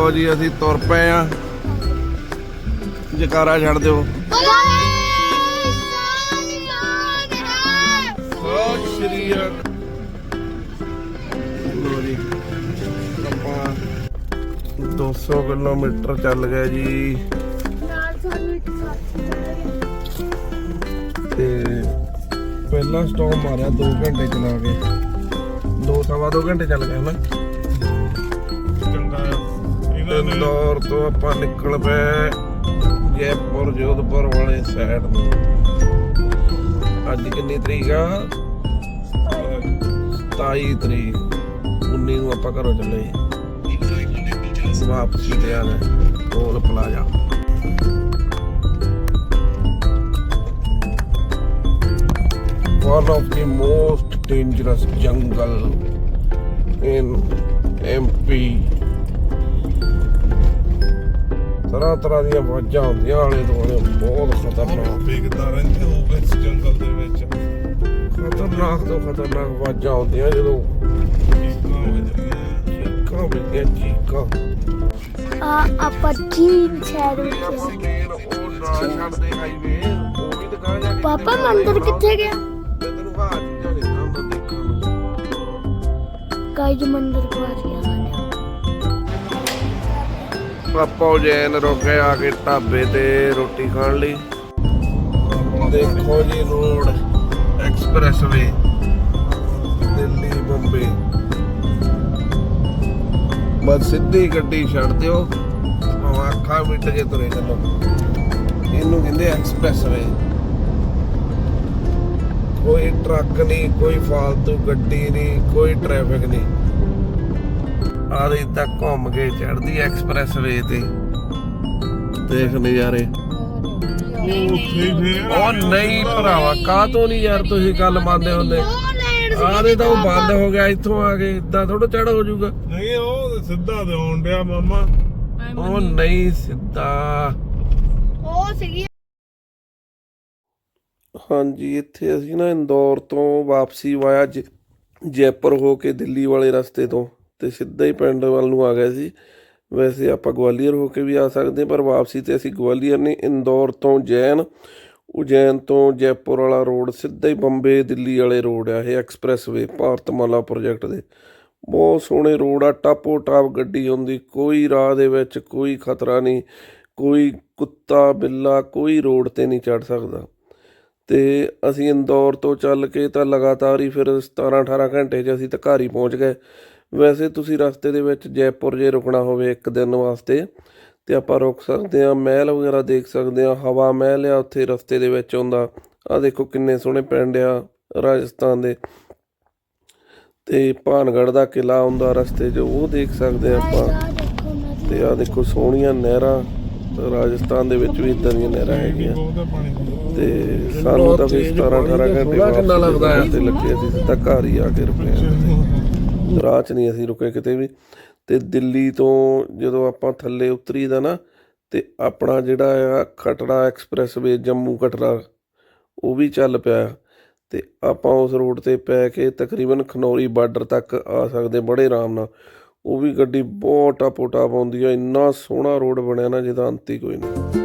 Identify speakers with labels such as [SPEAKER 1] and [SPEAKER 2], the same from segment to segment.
[SPEAKER 1] ਲੋ ਜੀ, ਅਸੀਂ ਤੁਰ ਪਏ ਆ ਜਕਾਰਾ ਛੱਡ ਦਿਓ। ਸ਼੍ਰੀ ਲੋ ਜੀ, ਆਪਾਂ 200 ਕਿਲੋਮੀਟਰ ਚੱਲ ਗਏ ਜੀ। ਤੇ ਪਹਿਲਾ ਸਟਾਪ ਮਾਰਿਆ 2 ਘੰਟੇ ਚਲਾ ਕੇ 2 ਸਵਾ 2 ਘੰਟੇ ਚੱਲ ਗਏ ਹਨਾ। ਇੰਦੌਰ ਤੋਂ ਆਪਾਂ ਨਿਕਲ ਪਏ ਜੈਪੁਰ, ਜੋਧਪੁਰ ਵਾਲੇ ਸਾਈਡ ਨੂੰ। ਅੱਜ ਕਿੰਨੀ ਤਰੀਕ ਆ? 27 ਤਰੀਕ। 19 ਨੂੰ ਆਪਾਂ ਘਰੋਂ ਚੱਲੇ। ਵਾਪਸੀ ਤੇ ਆ ਗਏ toll plaza. One of the most dangerous jungle in MP ਤਰ੍ਹਾਂ ਤਰ੍ਹਾਂ ਦੀਆਂ ਆਵਾਜ਼ਾਂ ਹੁੰਦੀਆਂ ਆਲੇ ਦੁਆਲੇ ਬਹੁਤ ਖਤਰਨਾਕ।
[SPEAKER 2] ਵੇਖਦਾ ਰਹਿੰਦੇ ਹੋਊਗਾ ਇਸ ਜੰਗਲ ਦੇ ਵਿੱਚ।
[SPEAKER 1] ਖਤਰਨਾਕ ਤੋਂ ਖਤਰਨਾਕ ਆਵਾਜ਼ਾਂ ਹੁੰਦੀਆਂ ਜਦੋਂ
[SPEAKER 2] ਚੀਕਾਂ ਵੱਜਦੀਆਂ
[SPEAKER 1] ਚੀਕਾਂ ਵੱਜਦੀਆਂ ਚੀਕਾਂ।
[SPEAKER 3] ਆਪਾਂ ਚੀਨ ਸ਼ਹਿਰ ਵਿੱਚ ਆ।
[SPEAKER 1] ਸੀਨ ਉਹ ਨਾ ਛੱਡਦੇ ਹਾਈਵੇ ਉਹ ਵੀ ਦਿਖਾ ਜਾ ਕੇ
[SPEAKER 3] ਪਾਪਾ ਮੰਦਿਰ ਕਿੱਥੇ ਗਿਆ?
[SPEAKER 1] ਮੈਂ ਤੈਨੂੰ ਆਹ ਚੀਜ਼ਾਂ ਨਹੀਂ ਸਾਹਮਣੇ ਦੇਖਣ ਨੂੰ
[SPEAKER 3] ਕਾਜ ਮੰਦਿਰ ਕੋ ਆ ਗਿਆ ਸਾਡਾ
[SPEAKER 1] ਪਾਪਾ ਉਜੈਨ ਰੁਕੇ ਆ ਕੇ ਢਾਬੇ ਤੇ ਰੋਟੀ ਖਾਣ ਲਈ। ਦੇਖੋ ਜੀ ਰੋਡ, ਐਕਸਪ੍ਰੈਸਵੇ, ਦਿੱਲੀ, ਬੰਬੇ। ਬਸ ਸਿੱਧੀ ਗੱਡੀ ਛੱਡ ਦਿਓ ਭਾਵੇਂ ਅੱਖਾਂ ਮਿਟ ਕੇ ਤੁਰੇ ਚੱਲੋ। ਇਹਨੂੰ ਕਹਿੰਦੇ ਐਕਸਪ੍ਰੈਸਵੇ। ਕੋਈ ਟਰੱਕ ਨਹੀਂ, ਕੋਈ ਫਾਲਤੂ ਗੱਡੀ ਨਹੀਂ, ਕੋਈ ਟ੍ਰੈਫਿਕ ਨਹੀਂ। ਆਦੇ ਤੱਕ ਘੁੰਮ ਕੇ ਚੜਦੀ ਐਕਸਪ੍ਰੈਸਵੇ ਤੇ। ਦੇਖ ਨਜ਼ਾਰੇ। ਉਹ ਨਹੀਂ ਭਰਾਵਾ ਕਾਹ ਤੋਂ ਨਹੀਂ ਯਾਰ ਤੁਸੀਂ ਗੱਲ ਮੰਨਦੇ ਹੁੰਦੇ? ਆਦੇ ਤਾਂ ਉਹ ਬੰਦ ਹੋ ਗਿਆ ਇੱਥੋਂ ਆ ਕੇ ਇਦਾਂ ਥੋੜਾ ਚੜ ਹੋ ਜਾਊਗਾ।
[SPEAKER 2] ਨਹੀਂ ਉਹ ਸਿੱਧਾ ਤੇ ਆਉਣ ਡਿਆ ਮਾਮਾ।
[SPEAKER 1] ਉਹ ਨਹੀਂ ਸਿੱਧਾ।
[SPEAKER 3] ਉਹ ਸੀਗੀ
[SPEAKER 1] ਹਾਂਜੀ ਇੱਥੇ ਅਸੀਂ ਨਾ ਇੰਦੌਰ ਤੋਂ ਵਾਪਸੀ ਵਾਇਆ ਜੈਪੁਰ ਹੋ ਕੇ ਦਿੱਲੀ ਵਾਲੇ ਰਸਤੇ ਤੋਂ। ਤੇ ਸਿੱਧਾ ਹੀ ਪਿੰਡ ਵੱਲ ਨੂੰ ਆ ਗਏ ਸੀ। ਵੈਸੇ ਆਪਾਂ ਗਵਾਲੀਅਰ ਹੋ ਕੇ ਵੀ ਆ ਸਕਦੇ ਪਰ ਵਾਪਸੀ ਤੇ ਅਸੀਂ ਗਵਾਲੀਅਰ ਨਹੀਂ, ਇੰਦੌਰ ਤੋਂ ਜੈਨ, ਉਜੈਨ ਤੋਂ ਜੈਪੁਰ ਵਾਲਾ ਰੋਡ, ਸਿੱਧਾ ਹੀ ਬੰਬੇ ਦਿੱਲੀ ਵਾਲੇ ਰੋਡ ਆ ਇਹ ਐਕਸਪ੍ਰੈਸਵੇ, ਭਾਰਤਮਾਲਾ ਪ੍ਰੋਜੈਕਟ ਦੇ। ਬਹੁਤ ਸੋਹਣੇ ਰੋਡ ਆ, ਟਾਪੋ ਟਾਪ ਗੱਡੀ ਹੁੰਦੀ, ਕੋਈ ਰਾਹ ਦੇ ਵਿੱਚ ਕੋਈ ਖਤਰਾ ਨਹੀਂ, ਕੋਈ ਕੁੱਤਾ, ਬਿੱਲਾ, ਕੋਈ ਰੋਡ ਤੇ ਨਹੀਂ ਚੜ ਸਕਦਾ। ਤੇ ਅਸੀਂ ਇੰਦੌਰ ਤੋਂ ਚੱਲ ਕੇ ਤਾਂ ਲਗਾਤਾਰ ਹੀ ਫਿਰ 17 18 ਘੰਟੇ 'ਚ ਅਸੀਂ ਤਾਂ ਘਰ ਹੀ ਪਹੁੰਚ ਗਏ। ਵੈਸੇ ਤੁਸੀਂ ਰਸਤੇ ਦੇ ਵਿੱਚ ਜੈਪੁਰ ਜੇ ਰੁਕਣਾ ਹੋਵੇ ਇੱਕ ਦਿਨ ਵਾਸਤੇ ਤੇ ਆਪਾਂ ਰੁਕ ਸਕਦੇ ਆ ਮਹਿਲ ਵਗੈਰਾ ਦੇਖ ਸਕਦੇ ਆ ਹਵਾ ਮਹਿਲ ਆ ਉੱਥੇ ਰਸਤੇ ਦੇ ਵਿੱਚ ਆਉਂਦਾ ਆ ਦੇਖੋ ਕਿੰਨੇ ਸੋਹਣੇ ਪਿੰਡ ਆ ਰਾਜਸਥਾਨ ਦੇ ਤੇ ਭਾਨਗੜ੍ਹ ਦਾ ਕਿਲਾ ਆਉਂਦਾ ਰਸਤੇ 'ਚ ਉਹ ਦੇਖ ਸਕਦੇ ਆ ਆਪਾਂ ਤੇ ਆ ਦੇਖੋ ਸੋਹਣੀਆਂ ਨਹਿਰਾਂ ਰਾਜਸਥਾਨ ਦੇ ਵਿੱਚ ਵੀ ਇਦਾਂ ਦੀਆਂ ਨਹਿਰਾਂ ਹੈਗੀਆਂ। ਤੇ ਸਾਨੂੰ ਤਾਂ ਵੀ 17 18 ਘੰਟੇ ਕਿੰਨਾ ਲੱਗਦਾ ਹੈ ਤੇ ਲੱਗੇ ਅਸੀਂ ਸਿੱਧਾ ਘਰ ਹੀ ਆ ਕੇ ਰੁਕੇ। ਰਾਹ 'ਚ ਨਹੀਂ ਅਸੀਂ ਰੁਕੇ ਕਿਤੇ ਵੀ। ਤੇ ਦਿੱਲੀ ਤੋਂ ਜਦੋਂ ਆਪਾਂ ਥੱਲੇ ਉਤਰੀ ਦਾ ਨਾ, ਤੇ ਆਪਣਾ ਜਿਹੜਾ ਆ ਖਟੜਾ ਐਕਸਪ੍ਰੈਸਵੇ, ਜੰਮੂ ਕਟਰਾ ਉਹ ਵੀ ਚੱਲ ਪਿਆ। ਤੇ ਆਪਾਂ ਉਸ ਰੋਡ ਤੇ ਪੈ ਕੇ ਤਕਰੀਬਨ ਖਨੌਰੀ ਬਾਰਡਰ ਤੱਕ ਆ ਸਕਦੇ ਬੜੇ ਆਰਾਮ ਨਾਲ। ਉਹ ਵੀ ਗੱਡੀ ਬਹੁਤ ਟਾਪੋ ਟਾਪ ਆਉਂਦੀ ਆ। ਇੰਨਾ ਸੋਹਣਾ ਰੋਡ ਬਣਿਆ ਨਾ, ਜਿਹਦਾ ਅੰਤ ਹੀ ਕੋਈ ਨਹੀਂ।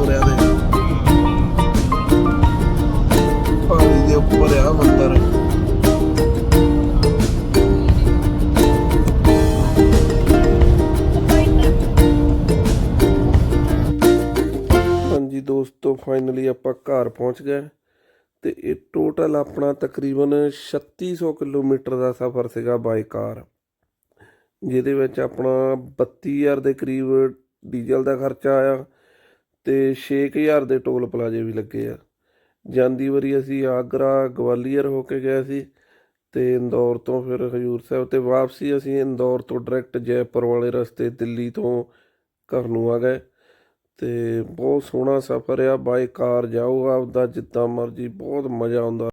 [SPEAKER 1] ਸਨਸੈਟ ਦੇ ਪਾਣੀ ਦੇ ਉੱਪਰ ਆ ਮੰਦਰ। ਹਾਂਜੀ ਦੋਸਤੋ ਫਾਈਨਲੀ ਆਪਾਂ ਘਰ ਪਹੁੰਚ ਗਏ। ਤੇ ਇਹ ਟੋਟਲ ਆਪਣਾ ਤਕਰੀਬਨ 3600 ਕਿਲੋਮੀਟਰ ਦਾ ਸਫ਼ਰ ਸੀਗਾ ਬਾਈ ਕਾਰ ਜਿਹਦੇ ਵਿੱਚ ਆਪਣਾ 32000 ਦੇ ਕਰੀਬ ਡੀਜ਼ਲ ਦਾ ਖਰਚਾ ਆਇਆ। ਤੇ 6000 ਦੇ ਟੋਲ ਪਲਾਜ਼ੇ ਵੀ ਲੱਗੇ ਆ। ਜਾਂਦੀ ਵਾਰੀ ਅਸੀਂ ਆਗਰਾ ਗਵਾਲੀਅਰ ਹੋ ਕੇ ਗਏ ਸੀ ਤੇ ਇੰਦੌਰ ਤੋਂ ਫਿਰ ਹਜੂਰ ਸਾਹਿਬ ਤੇ ਵਾਪਸੀ ਅਸੀਂ ਇੰਦੌਰ ਤੋਂ ਡਾਇਰੈਕਟ ਜੈਪੁਰ ਵਾਲੇ ਰਸਤੇ ਦਿੱਲੀ ਤੋਂ ਘਰ ਨੂੰ ਆ ਗਏ ਤੇ ਬਹੁਤ ਸੋਹਣਾ ਸਫ਼ਰ ਆ। ਬਾਈ ਕਾਰ ਜਾਓ, ਆਪਦਾ ਜਿੱਦਾਂ ਮਰਜ਼ੀ, ਬਹੁਤ ਮਜ਼ਾ ਆਉਂਦਾ।